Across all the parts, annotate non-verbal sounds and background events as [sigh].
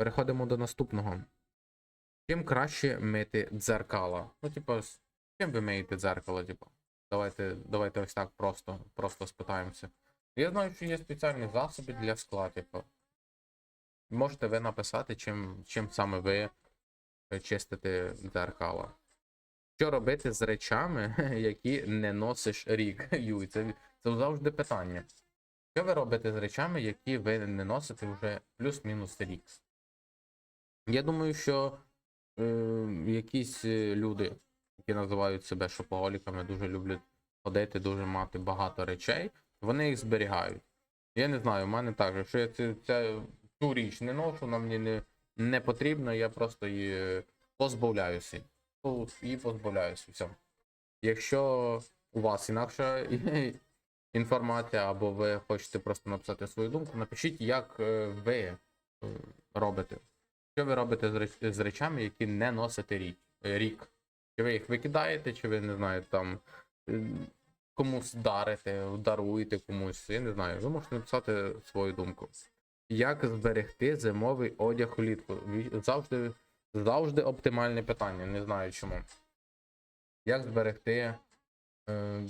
Переходимо до наступного. Чим краще мити дзеркала? Ну, типу, чим ви миєте дзеркало, типу? Давайте, давайте ось так просто, просто спитаємося. Я знаю, що є спеціальні засоби для скла, типу. Можете ви написати, чим, чим саме ви е, чистите дзеркала. Що робити з речами, [laughs] які не носиш рік? [laughs] Юй, це, це завжди питання. Що ви робите з речами, які ви не носите вже плюс-мінус рік? Я думаю, що е, якісь е, люди, які називають себе шопоголіками, дуже люблять ходити, дуже мати багато речей, вони їх зберігають. Я не знаю, в мене так, якщо я цю, ця- цю річ не ношу, вона мені не, не потрібна, я просто її позбавляюся. Ну, Її позбавляюся. Все. Якщо у вас інакша [laughs] інформація, або ви хочете просто написати свою думку, напишіть, як е, ви е, робите. Що ви робите з, реч- з речами, які не носите рік? рік? Чи ви їх викидаєте, чи ви не знаю, там комусь дарите, даруєте комусь, я не знаю. Ви можете написати свою думку. Як зберегти зимовий одяг улітку? Ві- Завжди, завжди оптимальне питання, не знаю чому. Як зберегти е,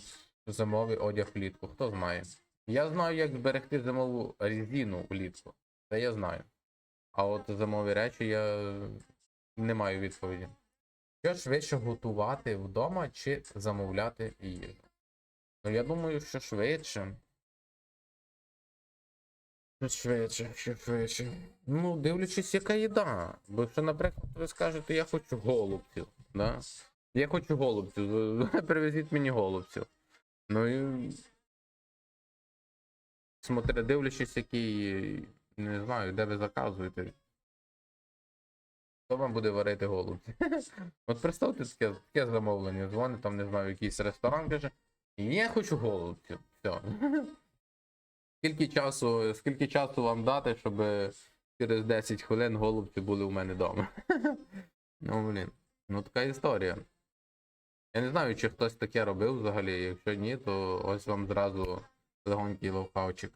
зимовий одяг влітку? Хто знає? Я знаю, як зберегти зимову резину влітку. Це я знаю. А от зимові речі я не маю відповіді. Що швидше готувати вдома чи замовляти їжу? Ну, я думаю, що швидше. Що швидше, що швидше. Ну, дивлячись, яка їда. Бо якщо, наприклад, ви скажете, я хочу голубців, да? Я хочу голубців, [laughs] привезіть мені голубців. Ну і. Смотри, дивлячись, який. Не знаю, де ви заказуєте. Хто вам буде варити голубці? [laughs] От представте таке, таке замовлення. Дзвонить там, не знаю, якийсь ресторан каже. Я хочу голубців. Все. [laughs] Скільки часу, скільки часу вам дати, щоб через 10 хвилин голубці були у мене вдома? [laughs] Ну, блін. Ну така історія. Я не знаю, чи хтось таке робив взагалі. Якщо ні, то ось вам зразу легонький ловхавчик.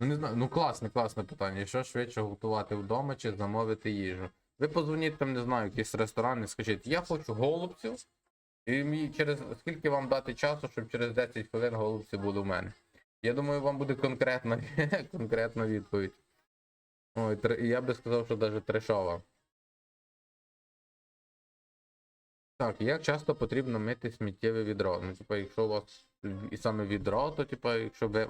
Ну не знаю, ну класне, класне питання. Що швидше готувати вдома чи замовити їжу? Ви позвоніть там, не знаю, якийсь ресторан і скажіть, я хочу голубців, і мені через скільки вам дати часу, щоб через 10 хвилин голубці були в мене. Я думаю, вам буде конкретна, [laughs] конкретна відповідь. Ой, я би сказав, що навіть трешова. Так, як часто потрібно мити сміттєве відро? Ну, типа, якщо у вас і саме відро, то типа, якщо ви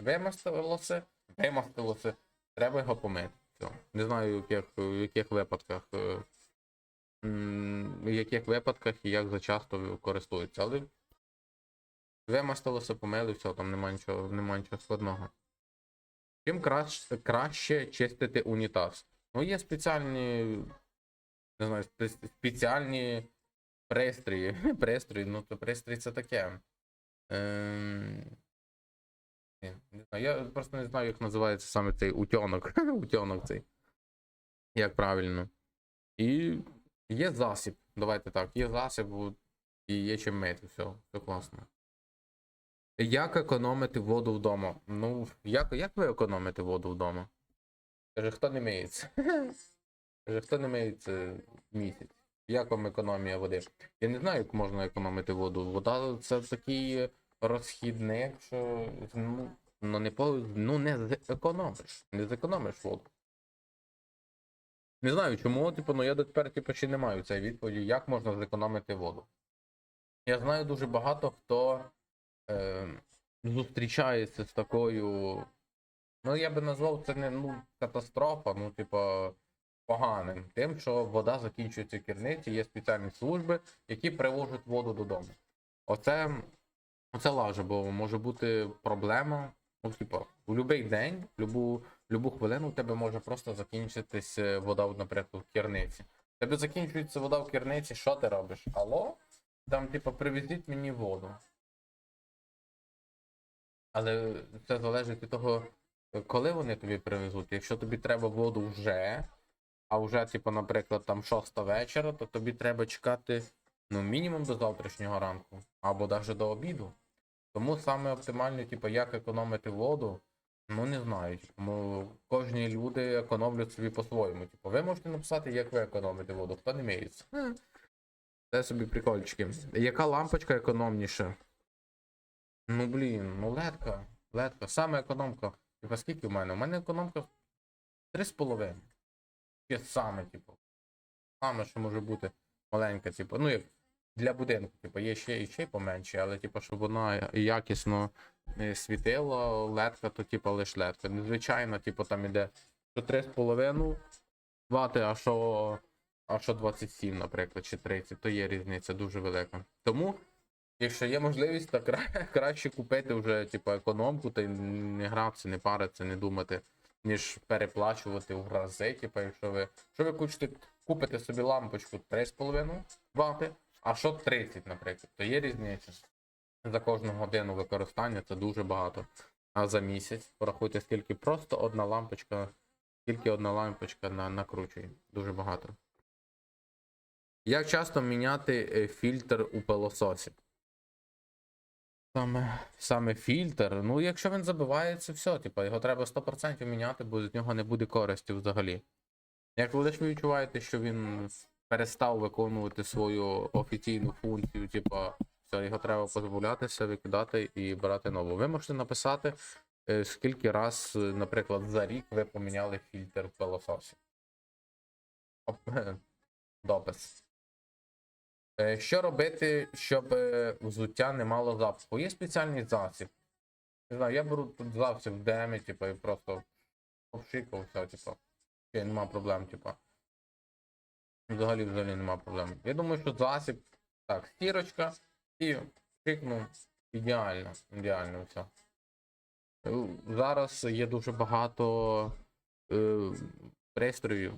вимастилося, вимастилося, треба його помити. Не знаю, в яких, в яких випадках. е, В яких випадках і як зачасто користуються, але вимастилося, помили, все, там нема нічого, нема нічого складного. Чим краще, краще чистити унітаз? Ну, є спеціальні, не знаю, спеціальні пристрої. [laughs] Пристрої, ну то пристрій це таке. Ем... Не знаю, я просто не знаю, як називається саме цей утьонок. [laughs] утьонок цей. Як правильно. І є засіб. Давайте так, є засіб і є чим мити. Все, все класно. Як економити воду вдома? Ну, як, як ви економите воду вдома? Каже, хто не миється? [laughs] Каже, хто не миється місяць? Як вам економія води? Я не знаю, як можна економити воду. Вода це такий розхідник, що ну, ну, не, по, ну, не зекономиш. Не зекономиш воду. Не знаю чому, типу, ну я дотепер типу, ще не маю цієї відповіді, як можна зекономити воду. Я знаю дуже багато хто е, зустрічається з такою. Ну, я би назвав це не ну, катастрофа, ну, типу, поганим. Тим, що вода закінчується в керниці, є спеціальні служби, які привозять воду додому. Оце, оце лаже, бо може бути проблема. Ну, типу, у будь-який день, в любу, любу хвилину у тебе може просто закінчитись е, вода, наприклад, в керниці. У тебе закінчується вода в керниці, що ти робиш? Алло? Там, типу, привезіть мені воду. Але це залежить від того, коли вони тобі привезуть. Якщо тобі треба воду вже, а вже, типу, наприклад, там 6 вечора, то тобі треба чекати ну, мінімум до завтрашнього ранку, або навіть до обіду. Тому саме оптимально, типу, як економити воду. Ну, не знаю. Мо- кожні люди економлять собі по-своєму. Типу, ви можете написати, як ви економите воду, хто не. Хм. Це собі прикольчики. Яка лампочка економніша? Ну блін, ну ледка. Ледка. Саме економка. Типа скільки в мене? У мене економка 3,5. Ще саме, типу. Саме, що може бути маленька, типу. Ну як для будинку, типу, є ще і ще поменше, але типу, щоб вона якісно е, світила, ледка, то типу лиш ледка. Незвичайно, типу, там іде що 3,5 вати, а що, а що 27, наприклад, чи 30, то є різниця дуже велика. Тому, якщо є можливість, то кра- [laughs] краще купити вже типу, економку та не гратися, не паритися, не думати, ніж переплачувати в рази. Типу, якщо ви, якщо ви хочете купите собі лампочку 3,5 вати, а що 30, наприклад, то є різниця. За кожну годину використання це дуже багато. А за місяць порахуйте, скільки просто одна лампочка, скільки одна лампочка на, накручує. Дуже багато. Як часто міняти е, фільтр у пилососі? Саме, саме фільтр. Ну, якщо він забивається, все, типу, його треба 100% міняти, бо з нього не буде користі взагалі. Як лише ви відчуваєте, що він перестав виконувати свою офіційну функцію, типа, все, його треба позбавлятися, викидати і брати нову. Ви можете написати, е, скільки раз, е, наприклад, за рік ви поміняли фільтр в пилососі. [laughs] Допис. Е, Що робити, щоб е, взуття не мало запаху? Є спеціальний засіб. Не знаю, я беру тут засіб в ДМі, типу, і просто обшикав, все, типу. Ще нема проблем, типа. Взагалі, взагалі нема проблем. Я думаю, що засіб. Так, стірочка і пшикнув. Ідеально. Ідеально все. Е, Зараз є дуже багато е, пристроїв.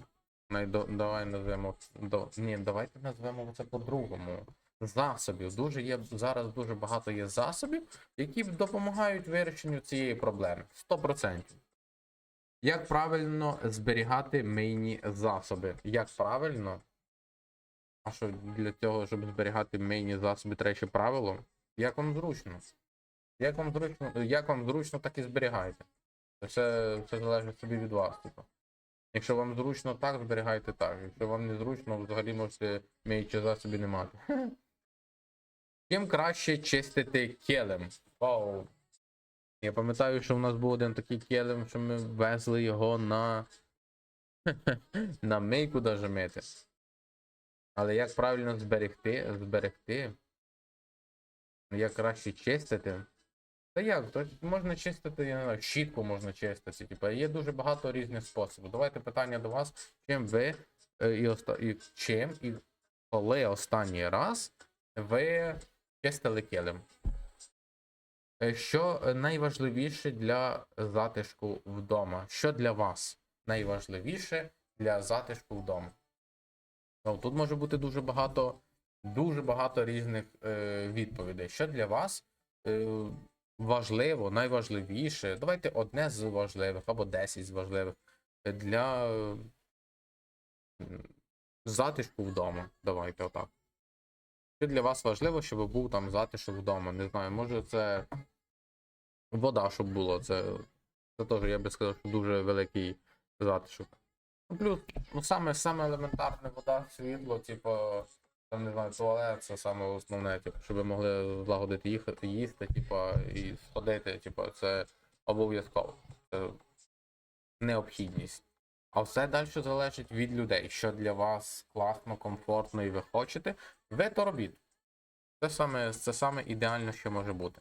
Най- Давай назвемо. До, ні, давайте назвемо це по-другому. Засобів. Дуже є, зараз дуже багато є засобів, які допомагають вирішенню цієї проблеми. 100%. Як правильно зберігати мийні засоби? Як правильно? А що для цього, щоб зберігати мийні засоби, треба ще правило? Як вам зручно? Як вам зручно, як вам зручно, так і зберігайте. Це все залежить собі від вас, типу. Якщо вам зручно так, зберігайте так. Якщо вам не зручно, взагалі можете миючі засоби не мати. [laughs] Чим краще чистити килим? Вау. Я пам'ятаю, що в нас був один такий келем, що ми везли його на. [laughs] на мийку даже мити. Але як правильно зберегти? Зберегти? Як краще чистити? Та як? То можна чистити, я не знаю, щітку можна чистити. Типа, є дуже багато різних способів. Давайте питання до вас, чим ви е, і, оста... і чим і коли останній раз ви чистили килим? Е, Що е, найважливіше для затишку вдома? Що для вас найважливіше для затишку вдома? Ну, тут може бути дуже багато, дуже багато різних е, відповідей. Що для вас е, важливо, найважливіше? Давайте одне з важливих або 10 з важливих для затишку вдома. Давайте отак. Що для вас важливо, щоб був там затишок вдома? Не знаю, може це вода, щоб було. Це, це теж, я би сказав, дуже великий затишок. Ну, плюс, ну саме, саме елементарне вода, світло, типу, не знаю, туалет, це саме основне, типу, щоб ви могли злагодити їхати, їсти, типу, і сходити, типу, це обов'язково. Це необхідність. А все далі залежить від людей, що для вас класно, комфортно і ви хочете, ви то робіть. Це саме, це саме ідеально, що може бути.